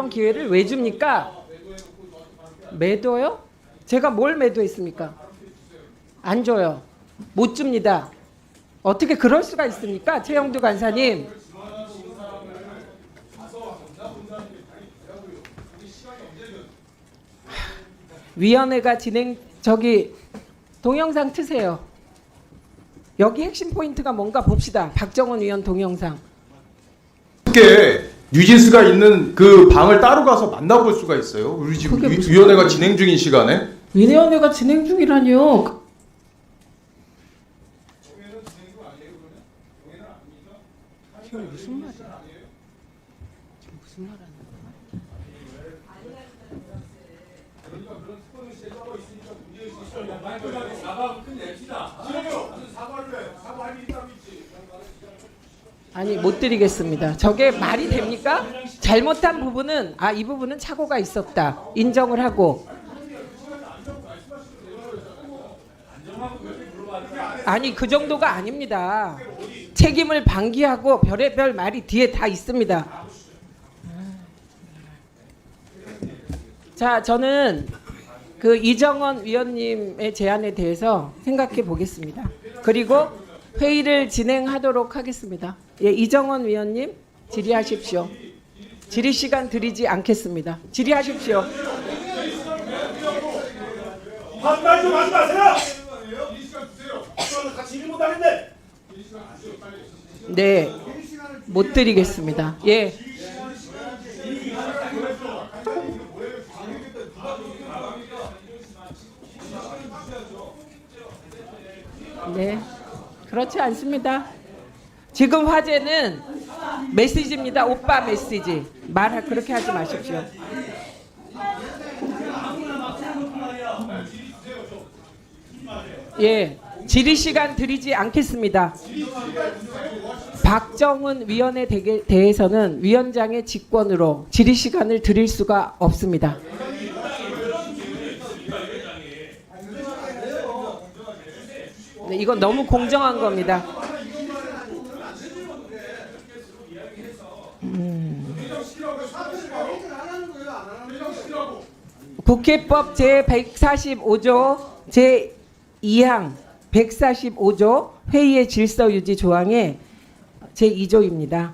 그런 기회를 왜 줍니까? 매도요? 제가 뭘 매도했습니까? 안 줘요. 못 줍니다. 어떻게 그럴 수가 있습니까? 최영두 간사님. 위원회가 진행 저기 동영상 트세요. 여기 핵심 포인트가 뭔가 봅시다. 박정원 위원 동영상. 쉽게 뉴진스가 있는 그 방을 따로 가서 만나볼 수가 있어요. 우리 지금 그게 위, 무슨 위원회가 진행 중인 시간에 위원회가 진행 중이라뇨. 지금 무슨 말이야? 지금 무슨 말 하는 거야? 아니 못 드리겠습니다. 저게 말이 됩니까? 잘못한 부분은 아 이 부분은 착오가 있었다 인정을 하고 아니 그 정도가 아닙니다. 책임을 방기하고 별의별 말이 뒤에 다 있습니다. 자 저는 그 이정원 위원님의 제안에 대해서 생각해 보겠습니다. 그리고 회의를 진행하도록 하겠습니다. 예, 이정원 위원님 질의하십시오. 질의 시간 드리지 않겠습니다. 질의하십시오. 반말 좀 하지 마세요. 같이 일 못하겠네. 네, 못 드리겠습니다. 예. 네, 그렇지 않습니다. 지금 화제는 메시지입니다. 오빠 메시지. 말 그렇게 하지 마십시오. 예, 질의 시간 드리지 않겠습니다. 박정훈 위원에 대해서는 위원장의 직권으로 질의 시간을 드릴 수가 없습니다. 네, 이건 너무 공정한 겁니다. 음. 국회법 제 145조 제 2항 145조 회의의 질서 유지 조항의 제 2조입니다.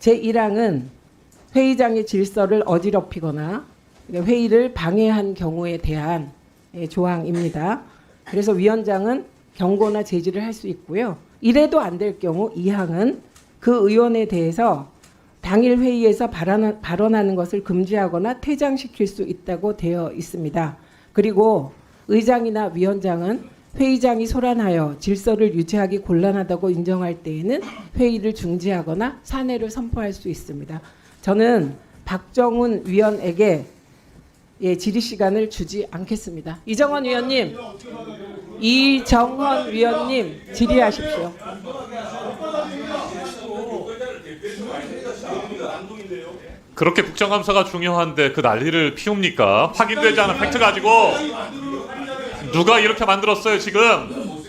제 1항은 회의장의 질서를 어지럽히거나 회의를 방해한 경우에 대한 예, 조항입니다. 그래서 위원장은 경고나 제지를 할 수 있고요. 이래도 안 될 경우 2항은 그 의원에 대해서 당일 회의에서 발언하- 발언하는 것을 금지하거나 퇴장시킬 수 있다고 되어 있습니다. 그리고 의장이나 위원장은 회의장이 소란하여 질서를 유지하기 곤란하다고 인정할 때에는 회의를 중지하거나 사내를 선포할 수 있습니다. 저는 박정훈 위원에게 예, 질의 시간을 주지 않겠습니다. 이정원 위원님, 이정원 위원님 질의하십시오. 그렇게 국정감사가 중요한데 그 난리를 피웁니까? 확인되지 않은 팩트 가지고 누가 이렇게 만들었어요 지금?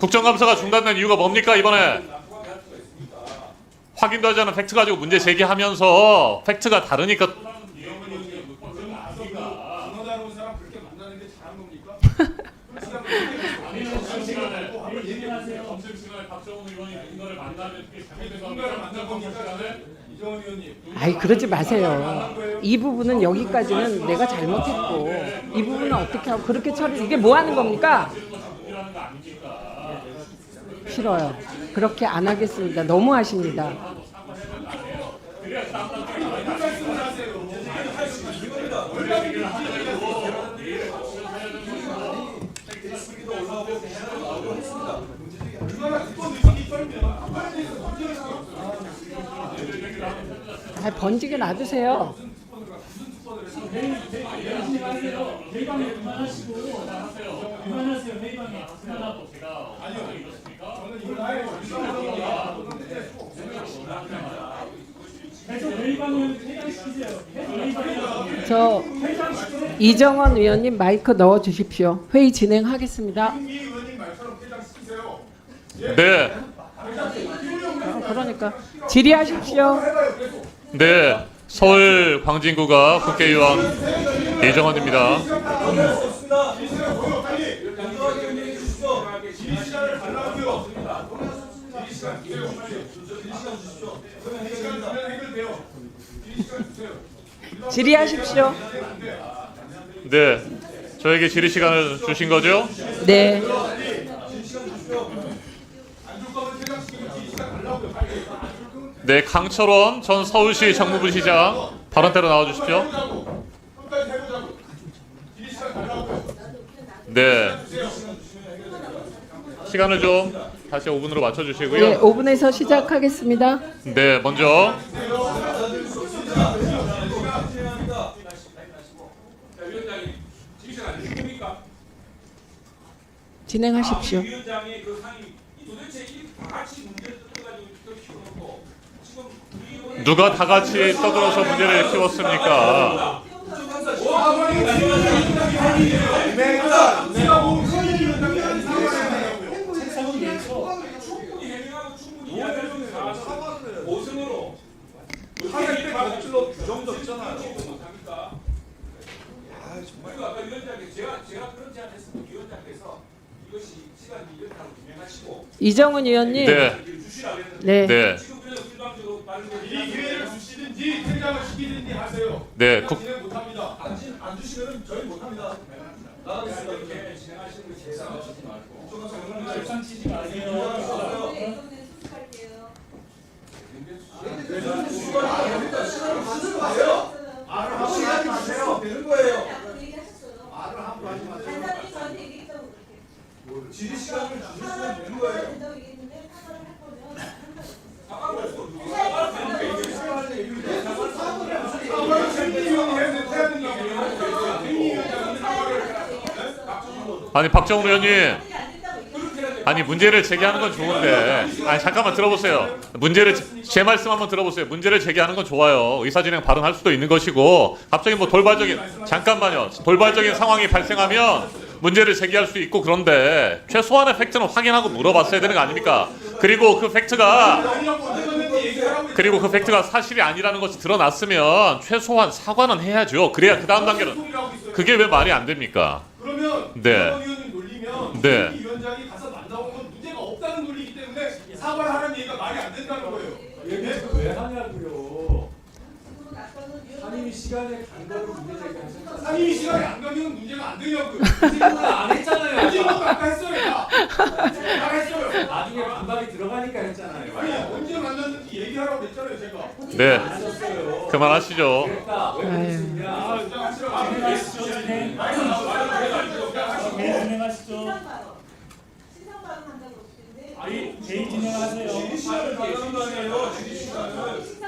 국정감사가 중단된 이유가 뭡니까 이번에? 확인도 하지 않은 팩트 가지고 문제 제기하면서 팩트가 다르니까 아이 그러지 마세요. 이 부분은 여기까지는 내가 잘못했고 이 부분은 어떻게 하고 그렇게 처리 이게 뭐 하는 겁니까? 싫어요. 그렇게 안 하겠습니다. 너무 하십니다. 번지게 놔두세요. 저 이정원 위원님 마이크 넣어 주십시오. 회의 진행하겠습니다. 네, 어, 그러니까 질의하십시오. 네. 서울 광진구가 국회의원 이정원입니다. 질의하십시오. 네, 저에게 질의 시간을 주신 거죠? 네. 네, 강철원 전 서울시 정무부 시장 발언대로 나와 주십시오. 네. 시간을 좀 다시 5분으로 네, 맞춰 주시고요. 5분에서 시작하겠습니다. 네, 먼저 진행하십시오. 누가 다 같이 떠들어서 문제를 키웠습니까? 규정도 있잖아요. 그리고 아까 제가 제가 그런. 위원장께서 이것이 시간이 진행하시고 이정은 의원님. 네, 네. 네, 지금 그냥 일방적으로 빠른 이 기회를 주시든지 퇴장을 시키든지 하세요. 네. 국, 진행 못합니다. 안, 주- 안 주시면 저희 못합니다. 나가겠습니다. 이렇게 진행하시는 거 치지 말고. 절상 치지 마세요. 되는 거예요. 지리 시간을 주시면 되는 거예요. 아니 박정우 의원님, 아니 문제를 제기하는 건 좋은데, 아니 잠깐만 들어보세요. 문제를 제- 제 말씀 한번 들어보세요. 문제를 제기하는 건 좋아요. 의사진행 발언할 수도 있는 것이고, 갑자기 뭐 돌발적인 잠깐만요. 돌발적인 상황이 발생하면 문제를 제기할 수 있고 그런데 최소한의 팩트는 확인하고 물어봤어야 되는 거 아닙니까? 그리고 그 팩트가 그리고 그 팩트가 사실이 아니라는 것이 드러났으면 최소한 사과는 해야죠. 그래야 그 다음 단계는 그게 왜 말이 안 됩니까? 네. 의원님 놀리면 네. 이 위원장이 가서 만나온 건 문제가 없다는 논리이기 때문에 사과를 하라는 얘기가 말이 안 된다는 거예요. 얘기를 왜 하냐고요. 상임위 시간에 간 거를 문제 제기하셨잖아요. 상임위 시간에 안 가면 문제가 안 되냐고요. 질문을 안 했잖아요. 문제는 아까 했어요. 다. 다 했어요. 나중에 반박이 들어가니까 했잖아요. 아니 언제 만났는지 얘기하라고 했잖아요 제가. 네, 하셨어요. 그만하시죠. 그랬다. 왜 아유. 그러시냐. 진행하시죠. 아니 개인 진행 하세요. 시간을 달라는 거 아니에요. 지리 시간을.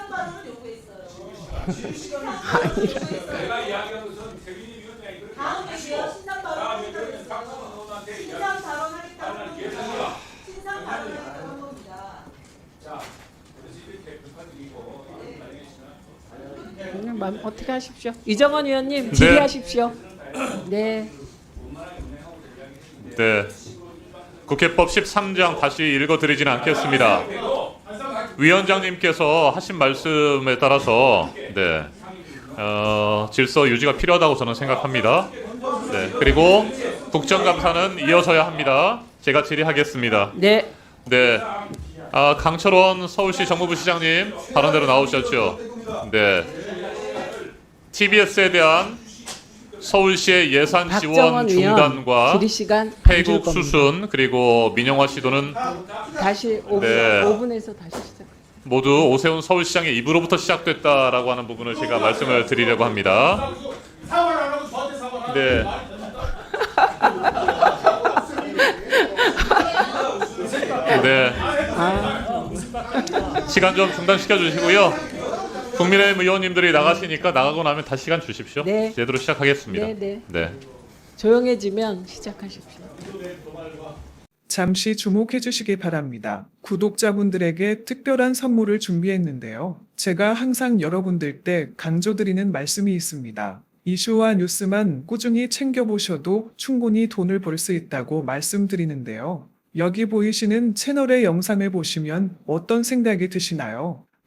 내가 이야기한 것은 대민이 위원장이 그렇게 하시고 다음에 그러면 박상원 의원한테 이야기 발언을 기회합니다. 자, 그래서 이렇게 불판드리고 나중에 시간 그냥 마음 어떻게 하십시오. 이정원 의원님 네. 질의하십시오. 네. 네. 국회법 13장 다시 읽어드리지는 않겠습니다. 위원장님께서 하신 말씀에 따라서 네, 어, 질서 유지가 필요하다고 저는 생각합니다. 네, 그리고 국정감사는 이어져야 합니다. 제가 질의하겠습니다. 네. 네, 아, 강철원 서울시 정무부 시장님 발언대로 나오셨죠. 네, TBS에 대한 서울시의 예산 지원 중단과 폐국. 수순 그리고 민영화 시도는 다시 5분, 네. 5분에서 다시 시작. 모두 오세훈 서울시장의 입으로부터 시작됐다라고 하는 부분을 제가 말씀을 드리려고 합니다. 네. 네. 시간 좀 중단시켜 주시고요. 국민의힘 의원님들이 나가시니까 나가고 나면 다시 시간 주십시오. 네. 제대로 시작하겠습니다. 네, 네. 네. 조용해지면 시작하십시오. 잠시 주목해 주시기 바랍니다. 구독자분들에게 특별한 선물을 준비했는데요. 제가 항상 여러분들 때 강조드리는 말씀이 있습니다. 이슈와 뉴스만 꾸준히 챙겨보셔도 충분히 돈을 벌 수 있다고 말씀드리는데요. 여기 보이시는 채널의 영상을 보시면 어떤 생각이 드시나요?